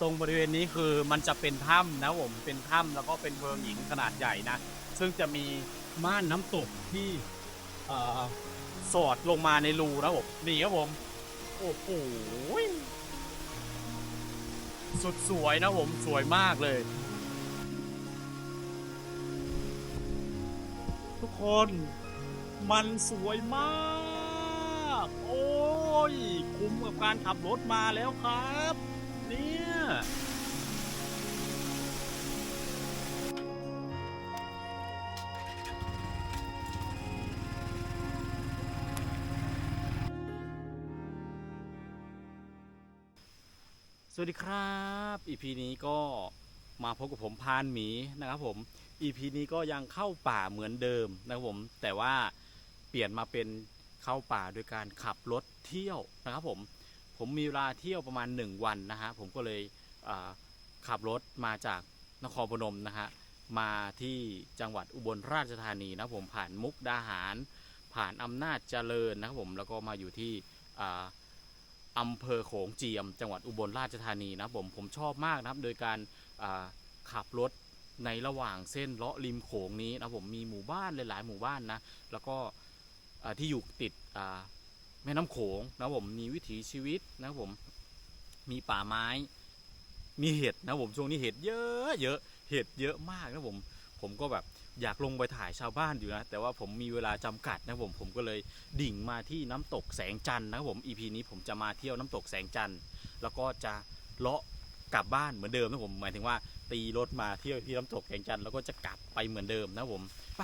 ตรงบริเวณนี้คือมันจะเป็นถ้ำนะผมเป็นถ้ำแล้วก็เป็นเพิงหินขนาดใหญ่นะ ซึ่งจะมีม่านน้ำตกที่สอดลงมาในรูนะผมนี่ครับผมโอ้โหสุดสวยนะผมสวยมากเลย ทุกคนมันสวยมาก โอ้ย คุ้มกับการขับรถมาแล้วครับ เนี่ย สวัสดีครับ EP นี้ก็มาพบกับผมพานหมีนะครับผม EP นี้ก็ยังเข้าป่าเหมือนเดิมนะครับผม แต่ว่าเปลี่ยนมาเป็นเข้าป่าโดยการขับรถเที่ยวนะครับผม ผมมีเวลาเที่ยวประมาณ 1 วันนะฮะผมก็เลยขับรถมาจากนครพนมนะฮะมาที่จังหวัดอุบลราชธานีนะผมผ่านมุกดาหาร ผ่านอำนาจเจริญนะครับผมแล้วก็มาอยู่ที่อำเภอโขงเจียม จังหวัดอุบลราชธานีนะผมผมชอบมากนะครับ โดยการขับรถในระหว่างเส้นเลาะริมโขงนี้นะผมมีหมู่บ้านหลาย ๆ หมู่บ้านนะแล้วก็ที่อยู่ติด แม่น้ำโขงนะผมมีวิถีชีวิตนะผมมีป่าไม้ มีเห็ดนะผมช่วงนี้เห็ดเยอะเยอะเห็ดเยอะมากนะผมผมก็แบบอยากลงไปถ่ายชาวบ้านอยู่นะ แต่ว่าผมมีเวลาจำกัดนะผมผมก็เลยดิ่งมาที่น้ำตกแสงจันทร์นะครับผม EP นี้ผมจะมาเที่ยวน้ำตกแสงจันทร์แล้วก็จะเลาะกลับบ้านเหมือนเดิมนะผมหมายถึงว่าตีรถมาเที่ยวที่น้ำตกแสงจันทร์แล้วก็จะกลับไปเหมือนเดิมนะผมไป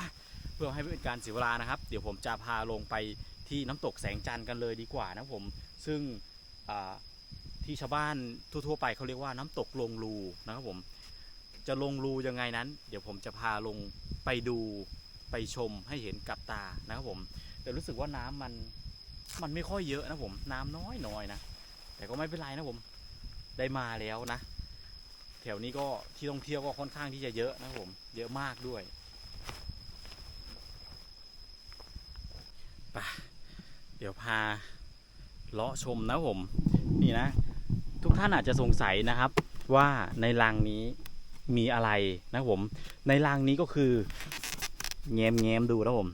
เพื่อให้เป็นการเสียเวลานะครับ เดี๋ยวผมจะพาลงไป ที่น้ำตกแสงจันทร์กันเลยดีกว่านะผม ซึ่งที่ชาวบ้านทั่วๆไปเขาเรียกว่าน้ำตกลงรูนะครับผม จะลงรูยังไงนั้น เดี๋ยวผมจะพาลงไปดูไปชมให้เห็นกับตานะครับผม แต่รู้สึกว่าน้ำมันมันไม่ค่อยเยอะนะผม น้ำน้อยน้อยนะ แต่ก็ไม่เป็นไรนะผม ได้มาแล้วนะ แถวนี้ก็ที่ท่องเที่ยวก็ค่อนข้างที่จะเยอะนะผม เยอะมากด้วยไป เดี๋ยวพาเลาะชมนะผมนี่นะ ทุกท่านอาจจะสงสัยนะครับว่าในรังนี้มีอะไรนะผม ในรังนี้ก็คือแง้มแง้มดูนะผม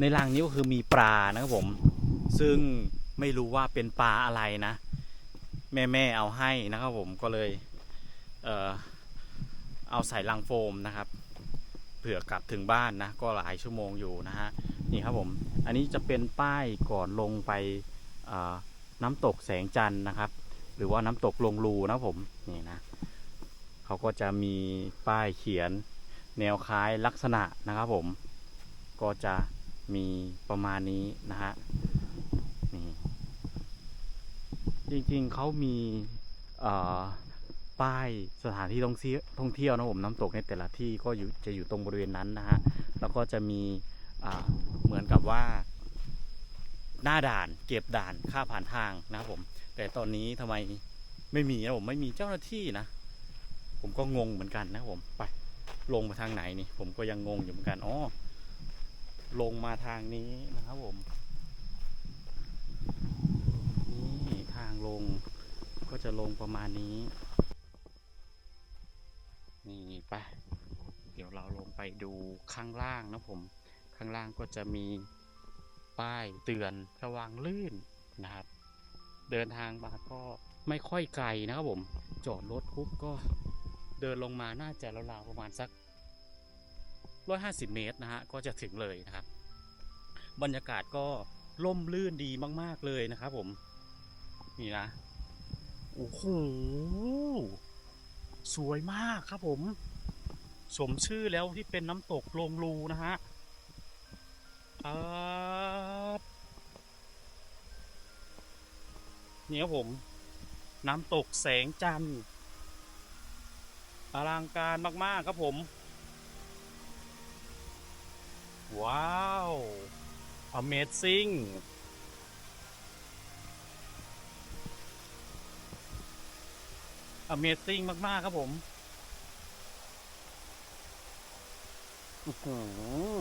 ในรังนี้ก็คือมีปลานะครับผม ซึ่งไม่รู้ว่าเป็นปลาอะไรนะ แม่แม่เอาให้นะครับผมก็เลยเออเอาใส่ลังโฟมนะครับ เผื่อกลับถึงบ้านนะ ก็หลายชั่วโมงอยู่นะฮะ นี่ครับผมอันนี้จะเป็นป้ายก่อนลงไปน้ำตกแสงจันทร์นะครับ หรือว่าน้ำตกลงรูนะผมนี่นะเขาก็จะมีป้ายเขียนแนวคล้ายลักษณะนะครับผมก็จะมีประมาณนี้นะฮะนี่จริงๆเขามีป้ายสถานที่ท่องเที่ยวท่องเที่ยวนะผมน้ำตกในแต่ละที่ก็อยู่จะอยู่ตรงบริเวณนั้นนะฮะแล้วก็จะมี เหมือนกับว่า หน้าด่านเก็บด่านค่าผ่านทางนะครับผม แต่ตอนนี้ทำไมไม่มีนะผมไม่มีเจ้าหน้าที่นะ ผมก็งงเหมือนกันนะผมไปลงไปทางไหนนี่ ผมก็ยังงงอยู่เหมือนกันอ๋อลงมาทางนี้นะครับผมนี่ทางลงก็จะลงประมาณนี้ นี่ไป เดี๋ยวเราลงไปดูข้างล่างนะผม ข้างล่างก็จะมีป้ายเตือนระวังลื่นนะครับ เดินทางมาก็ไม่ค่อยไกลนะครับผม จอดรถปุ๊บก็เดินลงมาน่าจะราวๆประมาณสัก 150 เมตรนะฮะก็จะถึงเลยนะครับ บรรยากาศก็ร่มรื่นดีมาก ๆเลยนะครับผม นี่นะ โอ้โห สวยมากครับผม สมชื่อแล้วที่เป็นน้ำตกลงรูนะฮะ ครับนี่ครับผม น้ำตกแสงจันทร์อลังการมาก ๆ ครับผม ว้าว Amazing Amazing มาก ๆ ครับผมอื้อ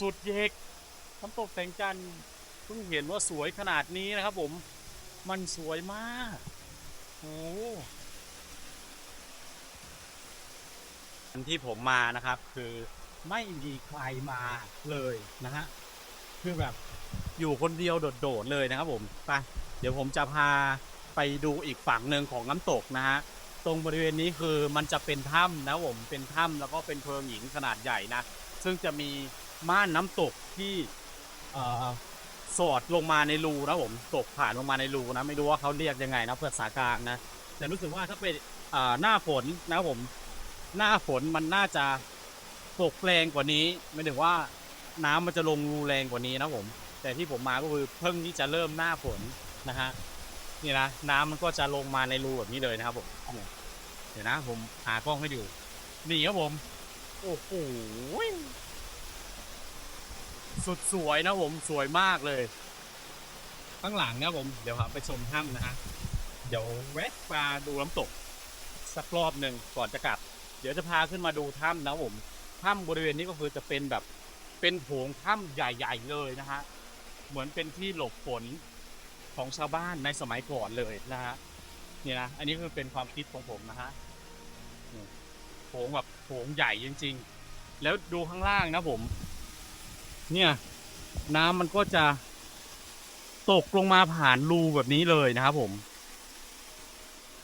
สุดเยกน้ำตกแสงจันทร์เพิ่งเห็นว่าสวยขนาดนี้นะครับผมมันสวยมากโอ้ที่ผมมานะครับ คือไม่มีใครมาเลยนะฮะคือแบบอยู่คนเดียวโดดๆเลยนะครับผมไปเดี๋ยวผมจะพาไปดูอีกฝั่งหนึ่งของน้ำตกนะฮะตรงบริเวณนี้คือมันจะเป็นถ้ำนะผมเป็นถ้ำแล้วก็เป็นเพลิงหญิงขนาดใหญ่นะ ซึ่งจะมี ม่านน้ำตกที่สอดลงมาในรูนะผมตกผ่านลงมาในรูนะไม่รู้ว่าเขาเรียกยังไงนะภาษากลางนะแต่รู้สึกว่าถ้าเป็นหน้าฝนนะผม หน้าฝนมันน่าจะตกแรงกว่านี้ไม่ถึงว่าน้ำมันจะลงรูแรงกว่านี้นะผม แต่ที่ผมมาก็คือเพิ่งที่จะเริ่มหน้าฝนนะฮะนี่นะน้ำมันก็จะลงมาในรูแบบนี้เลยนะครับผมเนี่ยเดี๋ยวนะผมหากล้องให้ดูนี่ครับผม โอ้โห สุดสวยนะผมสวยมากเลย ข้างหลังนะผม เดี๋ยวครับไปชมถ้ำนะฮะ เดี๋ยวแวะมาดูน้ำตก สักรอบหนึ่งก่อนจะกลับ เดี๋ยวจะพาขึ้นมาดูถ้ำนะผม ถ้ำบริเวณนี้ก็คือจะเป็นแบบ เป็นโถงถ้ำใหญ่ ๆ เลยนะฮะ เหมือนเป็นที่หลบฝนของชาวบ้านในสมัยก่อนเลยนะฮะเนี่ยนะอันนี้คือเป็นความคิดของผมนะฮะโถงแบบโถงใหญ่จริง ๆ แล้วดูข้างล่างนะผม เนี่ย น้ำมันก็จะตกลงมาผ่านรูแบบนี้เลยนะครับผม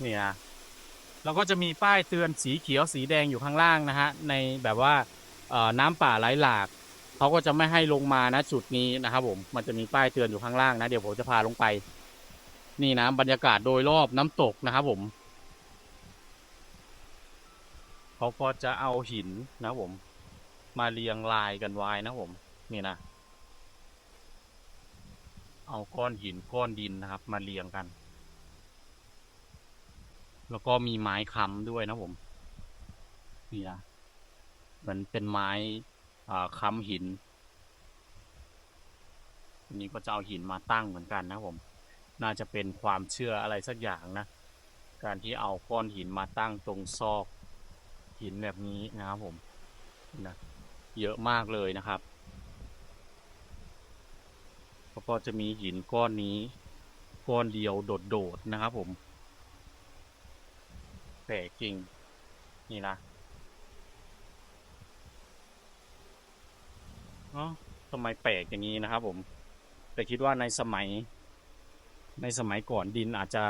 เนี่ยแล้วก็จะมีป้ายเตือนสีเขียวสีแดงอยู่ข้างล่างนะฮะ ในแบบว่าน้ำป่าไหลหลากเขาก็จะไม่ให้ลงมานะจุดนี้นะครับผม มันจะมีป้ายเตือนอยู่ข้างล่างนะ เดี๋ยวผมจะพาลงไป นี่นะบรรยากาศโดยรอบน้ำตกนะครับผมเขาก็จะเอาหินนะผม มาเรียงรายกันไว้นะผม นี่นะ เอาก้อนหินก้อนดินนะครับ มาเรียงกัน แล้วก็มีไม้ค้ำด้วยนะผม นี่นะเหมือนเป็นไม้ค้ำหินอันนี้ก็จะเอาหินมาตั้งเหมือนกันนะผม น่าจะเป็นความเชื่ออะไรสักอย่างนะ การที่เอาก้อนหินมาตั้งตรงซอกหินแบบนี้นะครับผมนะเยอะมากเลยนะครับ แล้วก็จะมีหินก้อนนี้ ก้อนเดียวโดดๆนะครับผมแปลกจริง นี่นะเนาะทำไมแปลกอย่างนี้นะครับผม แต่คิดว่าในสมัย ในสมัยก่อนดินอาจจะ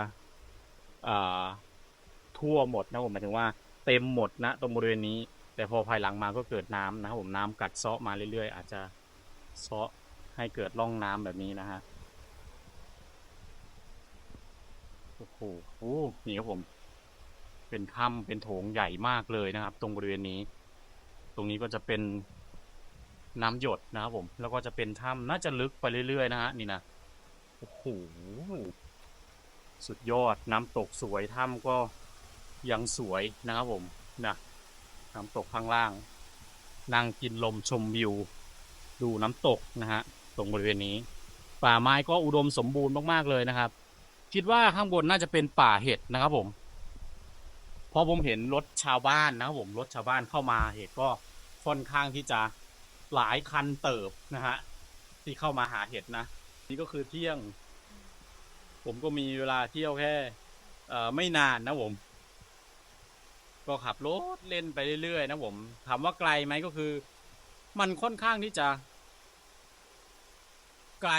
ทั่วหมดนะผมหมายถึงว่าเต็มหมดนะตรงบริเวณนี้ แต่พอภายหลังมาก็เกิดน้ำนะครับผมน้ำกัดเซาะมาเรื่อยๆ อาจจะเซาะ ให้เกิดร่องน้ำแบบนี้นะฮะโอ้โหโอ้นี่ครับผม เป็นถ้ำเป็นโถงใหญ่มากเลยนะครับ ตรงบริเวณนี้ ตรงนี้ก็จะเป็นน้ำหยดนะครับผม แล้วก็จะเป็นถ้ำน่าจะลึกไปเรื่อยๆนะฮะนี่นะโอ้โหสุดยอดน้ำตกสวยถ้ำก็ยังสวยนะครับผมนะน้ำตกข้างล่าง นั่งกินลมชมวิว ดูน้ำตกนะฮะ ตรงบริเวณนี้ ป่าไม้ก็อุดมสมบูรณ์มากๆเลยนะครับ คิดว่าข้างบนน่าจะเป็นป่าเห็ดนะครับผมพอผมเห็นรถชาวบ้านนะครับผมรถชาวบ้านเข้ามาเหตุก็ค่อนข้างที่จะหลายคันเติบนะฮะที่เข้ามาหาเห็ดนะ นี่ก็คือเที่ยง ผมก็มีเวลาเที่ยวแค่ไม่นานนะผม ก็ขับรถเล่นไปเรื่อยๆนะผมถามว่าไกลไหมก็คือ มันค่อนข้างที่จะ ไกล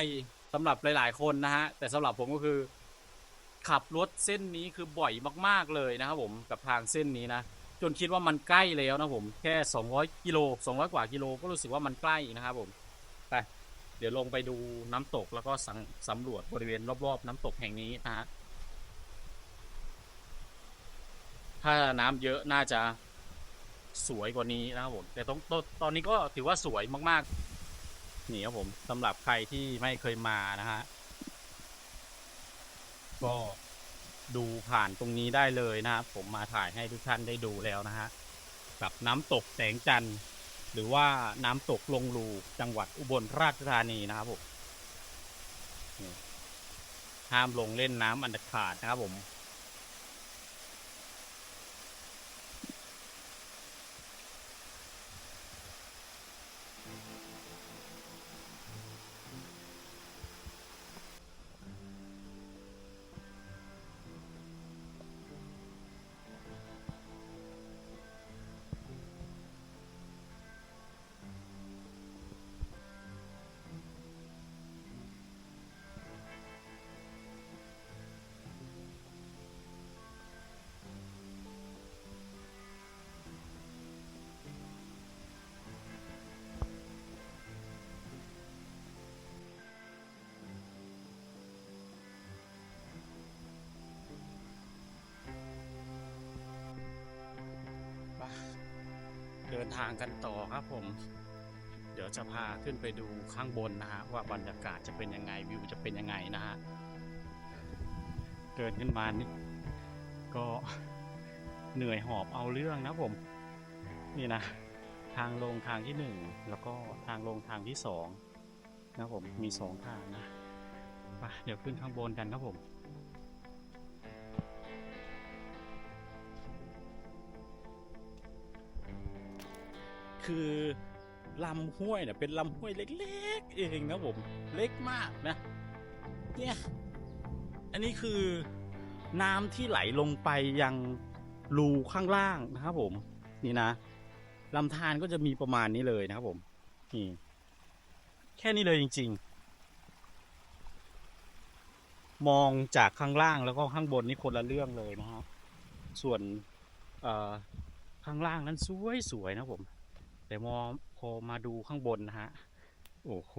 สำหรับหลาย ๆ คนนะฮะ แต่สำหรับผมก็คือ ขับรถเส้นนี้คือบ่อยมาก ๆ เลยนะครับผมกับทางเส้นนี้นะ จนคิดว่ามันใกล้แล้วนะผมแค่ 200กิโล200 กว่ากิโลก็รู้สึกว่ามันใกล้นะครับผมไปเดี๋ยวลงไปดูน้ำตกแล้วก็สังสำรวจบริเวณรอบ ๆ น้ำตกแห่งนี้นะฮะถ้าน้ำเยอะน่าจะสวยกว่านี้นะครับผมแต่ตรงตอนตอนนี้ก็ถือว่าสวยมาก ๆ นี่ครับผมสำหรับใครที่ไม่เคยมานะฮะก็ดูผ่านตรงนี้ได้เลยนะครับผมมาถ่ายให้ทุกท่านได้ดูแล้วนะฮะกับน้ำตกแสงจันทร์หรือว่าน้ำตกลงรูจังหวัดอุบลราชธานีนะครับผมห้ามลงเล่นน้ำอันเด็ดขาดนะครับผม ดินทางกันต่อครับผม เดี๋ยวจะพาขึ้นไปดูข้างบนนะฮะว่าบรรยากาศจะเป็นยังไงวิวจะเป็นยังไงนะฮะเดินขึ้นมานี่ก็เหนื่อยหอบเอาเรื่องนะผม นี่นะ ทางลงทางที่หนึ่งแล้วก็ทางลงทางที่สองนะผมมีสองทางนะไปเดี๋ยวขึ้นข้างบนกันครับผม คือลำห้วยเนี่ยเป็นลำห้วยเล็กๆ เองนะผมเล็กมากนะ เนี่ย อันนี้คือน้ำที่ไหลลงไปยังรูข้างล่างนะครับผม นี่นะลำธารก็จะมีประมาณนี้เลยนะครับผมนี่แค่นี้เลยจริง ๆ มองจากข้างล่างแล้วก็ข้างบนนี่คนละเรื่องเลยนะฮะส่วนข้างล่างนั้นสวยสวยๆนะผม แต่มองพอมาดูข้างบนนะฮะ โอ้โห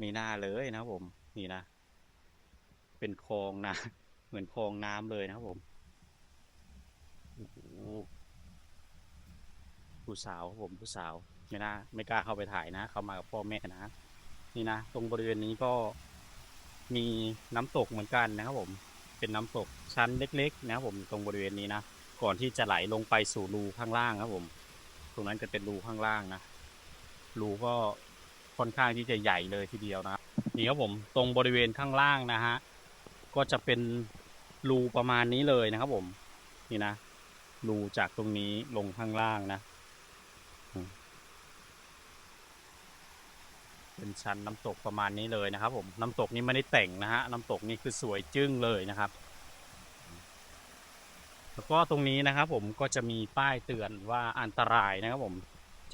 มีหน้าเลยนะผม นี่นะ เป็นคลองนะ เหมือนคลองน้ำเลยนะครับผมโอ้โหผู้สาวผมผู้สาว ไม่น่าไม่กล้าเข้าไปถ่ายนะ เข้ามากับพ่อแม่นะ นี่นะ ตรงบริเวณนี้ก็มีน้ำตกเหมือนกันนะครับผม เป็นน้ำตกชั้นเล็ก ๆ นะครับผมตรงบริเวณนี้นะ ก่อนที่จะไหลลงไปสู่รูข้างล่างครับผม ตรงนั้นจะเป็นรูข้างล่างนะ รูก็ค่อนข้างที่จะใหญ่เลยทีเดียวนะ นี่ครับผม ตรงบริเวณข้างล่างนะฮะ ก็จะเป็นรูประมาณนี้เลยนะครับผม นี่นะ รูจากตรงนี้ลงข้างล่างนะ เป็นชั้นน้ำตกประมาณนี้เลยนะครับผม น้ำตกนี้ไม่ได้แต่งนะฮะ น้ำตกนี่คือสวยจึ้งเลยนะครับ แล้วก็ตรงนี้นะครับ ผมก็จะมีป้ายเตือนว่าอันตรายนะครับ ผม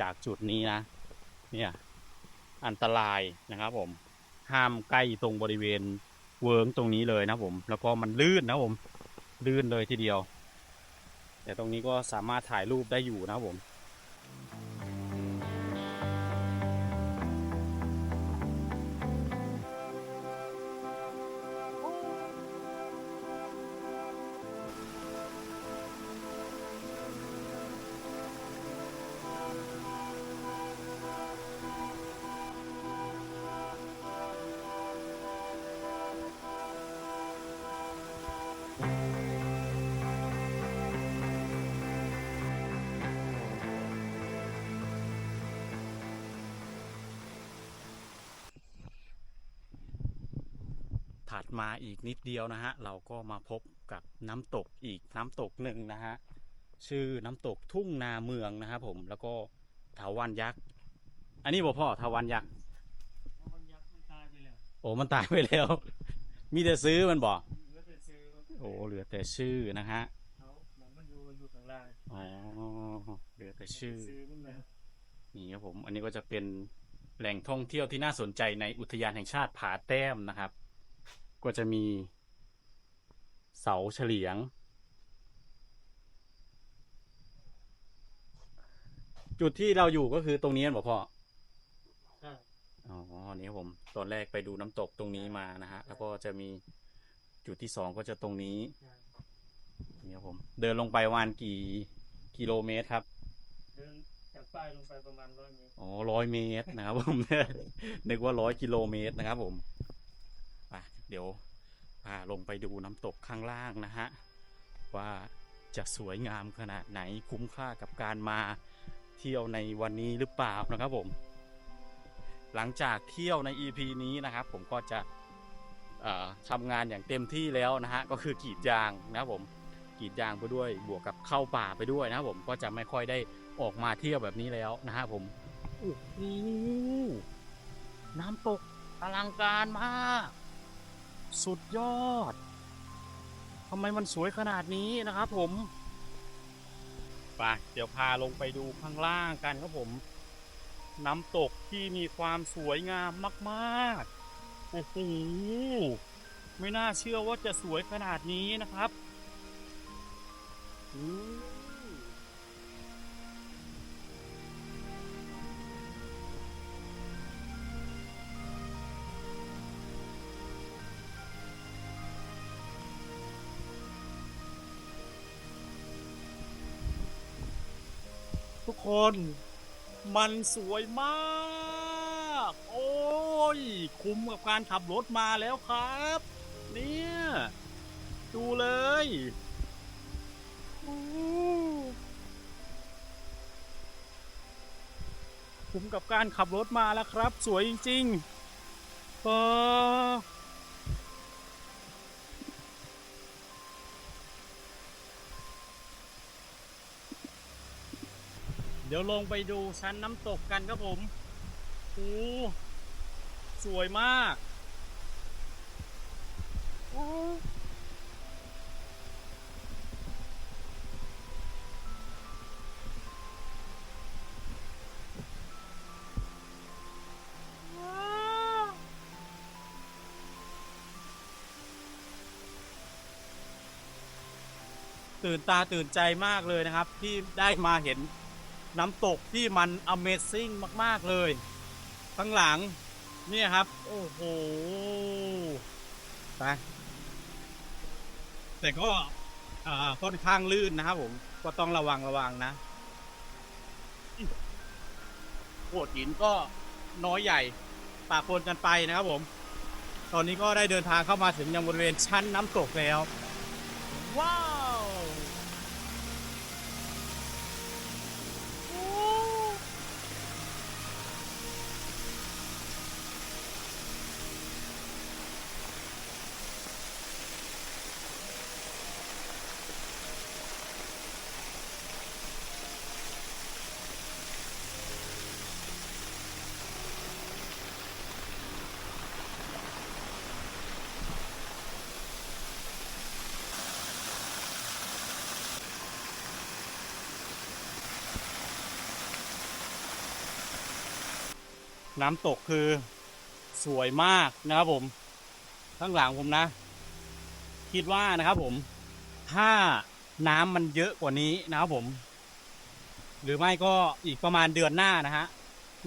จากจุดนี้นะ เนี่ยอันตรายนะครับ ผมห้ามใกล้ตรงบริเวณเวิร์งตรงนี้เลยนะครับผม แล้วก็มันลื่นนะครับผมลื่นเลยทีเดียว แต่ตรงนี้ก็สามารถถ่ายรูปได้อยู่นะครับผม มาอีกนิดเดียวนะฮะ เราก็มาพบกับน้ำตกอีกน้ำตกหนึ่งนะฮะ ชื่อน้ำตกทุ่งนาเมืองนะครับผมแล้วก็เถาวันยักษ์ อันนี้บอกพ่อเถาวันยักษ์มันยักษ์มันตายไปแล้วโอ้มันตายไปแล้ว มีแต่ซื้อมันบอกเหลือแต่ซื้อโอ้เหลือแต่ชื่อนะฮะเขาหมองมันอยู่อยู่ข้างล่างอ๋อเหลือแต่ชื่อซื้อมันแล้วนี่ครับผม อันนี้ก็จะเป็นแหล่งท่องเที่ยวที่น่าสนใจในอุทยานแห่งชาติผาแต้มนะครับ ก็จะมี เสาเฉลียง จุดที่เราอยู่ก็คือตรงนี้บอกพ่อใช่อ๋อนี่ครับผม ตอนแรกไปดูน้ำตกตรงนี้มานะฮะ แล้วก็จะมีจุดที่สองก็จะตรงนี้ใช่นี่ครับผม เดินลงไปประมาณกี่กิโลเมตรครับเดินจากป้ายลงไปประมาณร้อยเมตรอ๋อร้อยเมตรนะครับผมนึกว่าร้อยกิโลเมตรนะครับผมไป เดี๋ยวพาลงไปดูน้ำตกข้างล่างนะฮะ ว่าจะสวยงามขนาดไหนคุ้มค่ากับการมาเที่ยวในวันนี้หรือเปล่านะครับผม หลังจากเที่ยวใน EP นี้นะครับ ผมก็จะทำงานอย่างเต็มที่แล้วนะฮะก็คือกรีดยางนะครับผมกรีดยางไปด้วยบวกกับเข้าป่าไปด้วยนะครับผมก็จะไม่ค่อยได้ออกมาเที่ยวแบบนี้แล้วนะฮะผมโอ้โหน้ำตกอลังการมาก สุดยอดทำไมมันสวยขนาดนี้นะครับผมไปเดี๋ยวพาลงไปดูข้างล่างกันครับผม น้ำตกที่มีความสวยงามมากๆโอ้โหไม่น่าเชื่อว่าจะสวยขนาดนี้นะครับอื นมันสวยมาก โอ้ย คุ้มกับการขับรถมาแล้วครับ เนี่ย ดูเลยคุ้มกับการขับรถมาแล้วครับ สวยจริงๆเออ ดี๋ยวลงไปดูชั้นน้ำตกกันครับผมโอ้สวยมากโอ้ตื่นตาตื่นใจมากเลยนะครับ ที่ได้มาเห็น น้ำตกที่มัน Amazing มาก ๆ เลย ข้างหลัง เนี่ยครับ โอ้โหไปแต่ก็ค่อนข้างลื่นนะครับผม ก็ต้องระวังระวังนะโขดหินก็น้อยใหญ่ปะปนกันไปนะครับผม ตอนนี้ก็ได้เดินทางเข้ามาถึงยังบริเวณชั้นน้ำตกแล้ว ว้าว น้ำตกคือสวยมากนะครับผม ข้างหลังผมนะ คิดว่านะครับผม ถ้าน้ำมันเยอะกว่านี้นะครับผม หรือไม่ก็อีกประมาณเดือนหน้านะฮะ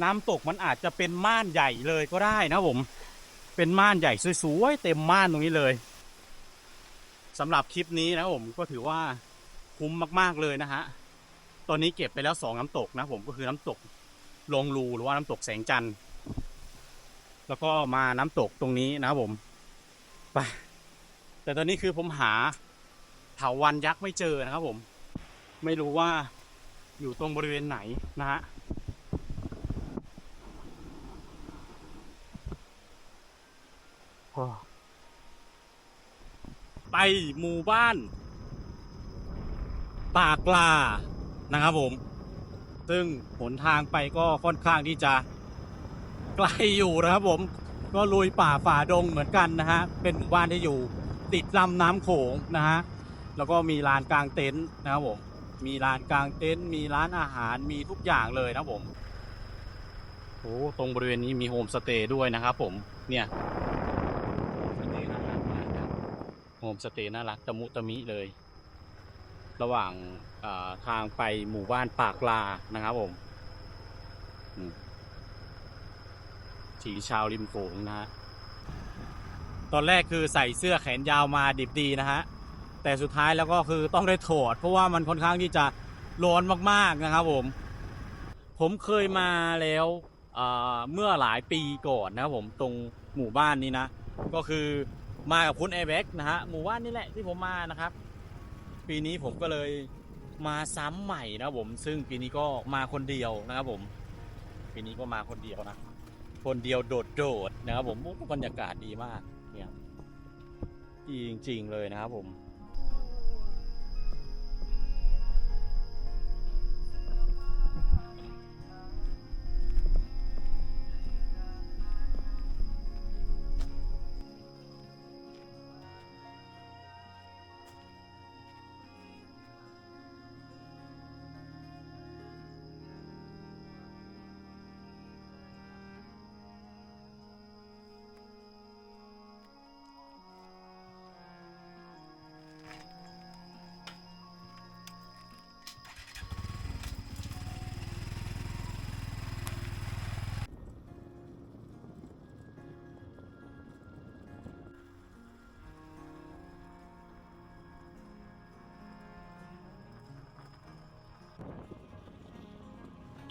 น้ำตกมันอาจจะเป็นม่านใหญ่เลยก็ได้นะครับผม เป็นม่านใหญ่สวยๆเต็มม่านตรงนี้เลยสำหรับคลิปนี้นะครับผมก็ถือว่าคุ้มมาก ๆเลยนะฮะตอนนี้เก็บไปแล้วสองน้ำตกนะผมก็คือน้ำตก ลงรูหรือว่าน้ำตกแสงจันทร์ แล้วก็มาน้ำตกตรงนี้นะครับผมไปแต่ตอนนี้คือผมหาเถาวันยักษ์ไม่เจอนะครับผม ไม่รู้ว่าอยู่ตรงบริเวณไหนนะฮะไปหมู่บ้าน ปากปลานะครับผม ซึ่งหนทางไปก็ค่อนข้างที่จะไกลอยู่นะครับผมก็ลุยป่าฝ่าดงเหมือนกันนะฮะเป็นหมู่บ้านที่อยู่ติดลำน้ำโขงนะฮะแล้วก็มีลานกลางเต็นท์นะครับผมมีลานกลางเต็นท์มีร้านอาหารมีทุกอย่างเลยนะครับผมโอ้ตรงบริเวณนี้มีโฮมสเตย์ด้วยนะครับผมเนี่ยโฮมสเตย์น่ารักมากครับโฮมสเตย์น่ารักตะมุตะมิเลย ระหว่างทางไปหมู่บ้านปากลานะครับผมอืมถีชาวริมโขงนะฮะตอนแรกคือใส่เสื้อแขนยาวมาดิบดีนะฮะแต่สุดท้ายแล้วก็คือต้องได้ถอด เพราะว่ามันค่อนข้างที่จะร้อนมากๆนะครับผมผมเคยมาแล้วเมื่อหลายปีก่อนนะครับผมตรงหมู่บ้านนี้นะ ก็คือมากับคุณแอร์แบ็กนะฮะหมู่บ้านนี่แหละที่ผมมานะครับ ปีนี้ผมก็เลยมาซ้ำใหม่นะผม ซึ่งปีนี้ก็มาคนเดียวนะครับผม ปีนี้ก็มาคนเดียวนะ คนเดียวโดดโดดนะครับผมบรรยากาศดีมากเนี่ยดีจริงๆเลยนะครับผม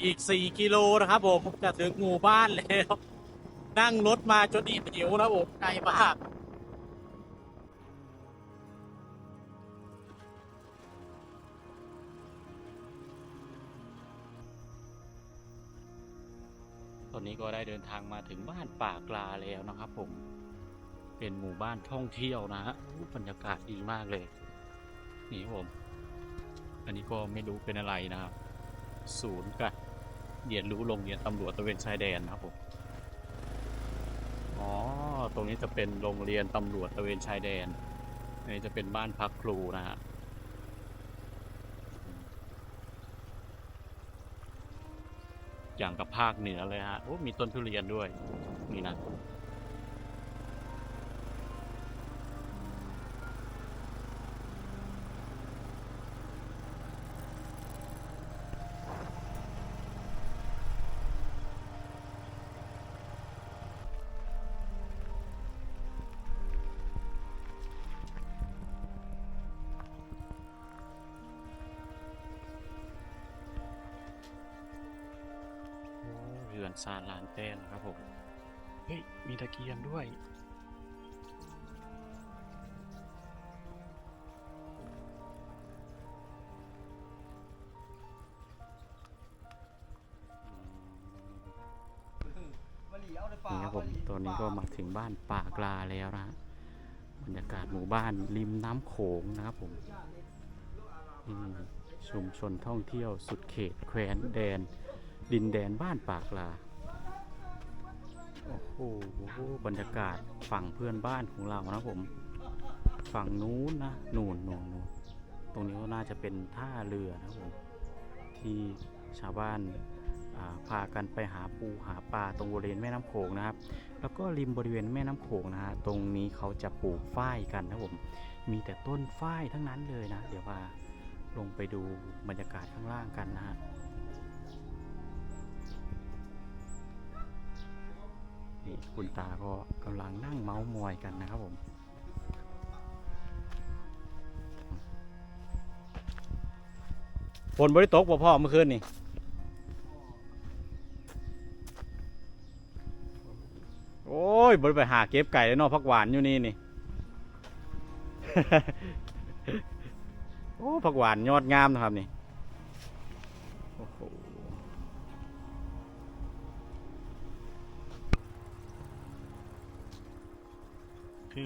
อีก 4 กิโลนะครับผมจะถึงหมู่บ้านแล้ว นั่งรถมาจนอิ่มหิวนะผมไกลมากตอนนี้ก็ได้เดินทางมาถึงบ้านป่ากลาแล้วนะครับผม เป็นหมู่บ้านท่องเที่ยวนะฮะอู้บรรยากาศดีมากเลย นี่ครับผม อันนี้ก็ไม่รู้เป็นอะไรนะครับ ศูนย์การเรียนรู้โรงเรียนตำรวจตะเวนชายแดนนะครับผม อ๋อ ตรงนี้จะเป็นโรงเรียนตำรวจตะเวนชายแดนนนี้จะเป็นบ้านพักครูนะฮะอย่างกับภาคเหนือเลยฮะ โอ้ มีต้นทุเรียนด้วย นี่นะ อ้เรือนซาลานแต้นนะครับผม เฮ้ย มีตะเกียงด้วย นี่ครับผมตอนนี้ก็มาถึงบ้านป่ากลาแล้วนะฮะบรรยากาศหมู่บ้านริมน้ำโขงนะครับผมอืมชุมชนท่องเที่ยวสุดเขตแคว้นแดน ดินแดนบ้านปากลา โอ้โหบรรยากาศฝั่งเพื่อนบ้านของเรานะผม ฝั่งนู้นนะนู่นนู่นนูนตรงนี้ก็น่าจะเป็นท่าเรือนะครับผมที่ชาวบ้านาพากันไปหาปูหาปลาตรงบริเวณแม่น้ำโขงนะครับ แล้วก็ริมบริเวณแม่น้ำโขงนะฮะตรงนี้เขาจะปลูกฝ้ายกันนะครับผมมีแต่ต้นฝ้ายทั้งนั้นเลยนะ เดี๋ยวพาลงไปดูบรรยากาศข้างล่างกันนะฮะ นี่คุณตาก็กำลังนั่งเมาส์มอยกันนะครับผมฝนบริตกบ่พ่อเมื่อคืนนี่โอ้ยบริไปหาเก็บไก่แล้วนอกพักหวานอยู่นี่นี่ โอ้ผักหวานยอดงามนะครับนี่ ปา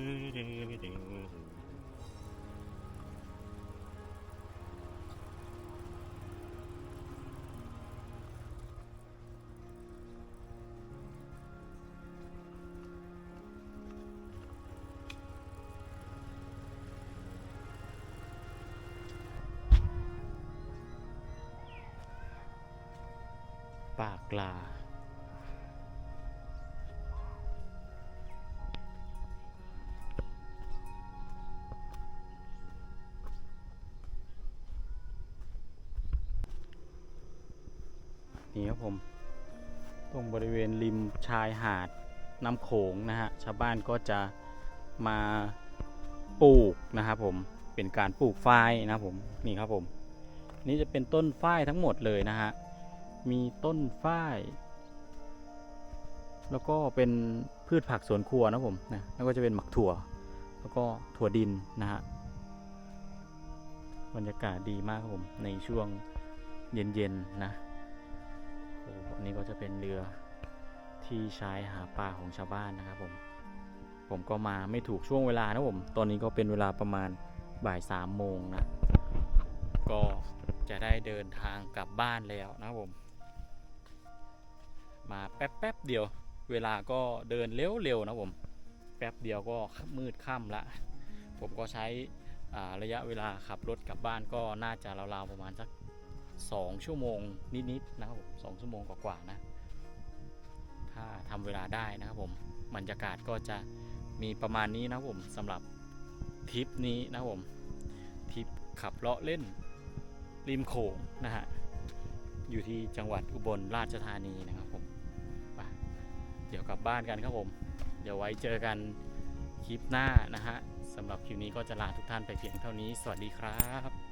กลา นี่ครับผม ตรงบริเวณริมชายหาดน้ำโขงนะฮะชาวบ้านก็จะมาปลูกนะครับผมเป็นการปลูกฝ้ายนะครับผมนี่ครับผม นี่จะเป็นต้นฝ้ายทั้งหมดเลยนะฮะมีต้นฝ้ายแล้วก็เป็นพืชผักสวนครัวนะผมนะแล้วก็จะเป็นหมักถั่ว แล้วก็ถั่วดินนะฮะบรรยากาศดีมากครับผมในช่วงเย็นๆนะ นี้ก็จะเป็นเรือที่ใช้หาปลาของชาวบ้านนะครับผมผมก็มาไม่ถูกช่วงเวลานะผม ตอนนี้ก็เป็นเวลาประมาณบ่ายสามโมงนะ ก็จะได้เดินทางกลับบ้านแล้วนะครับผม มาแป๊บแป๊บเดียว เวลาก็เดินเร็วๆนะผม แป๊บเดียวก็มืดค่ำละ ผมก็ใช้ระยะเวลาขับรถกลับบ้านก็น่าจะราวๆประมาณสัก สองชั่วโมงนิดๆนะครับผมสองชั่วโมงกว่าๆนะ ถ้าทำเวลาได้นะครับผมบรรยากาศก็จะมีประมาณนี้นะครับผมสำหรับทริปนี้นะครับผมทริปขับเลาะเล่นริมโขงนะฮะอยู่ที่จังหวัดอุบลราชธานีนะครับผมไปเดี๋ยวกลับบ้านกันครับผม เดี๋ยวไว้เจอกันคลิปหน้านะฮะสำหรับคลิปนี้ก็จะลาทุกท่านไปเพียงเท่านี้ สวัสดีครับ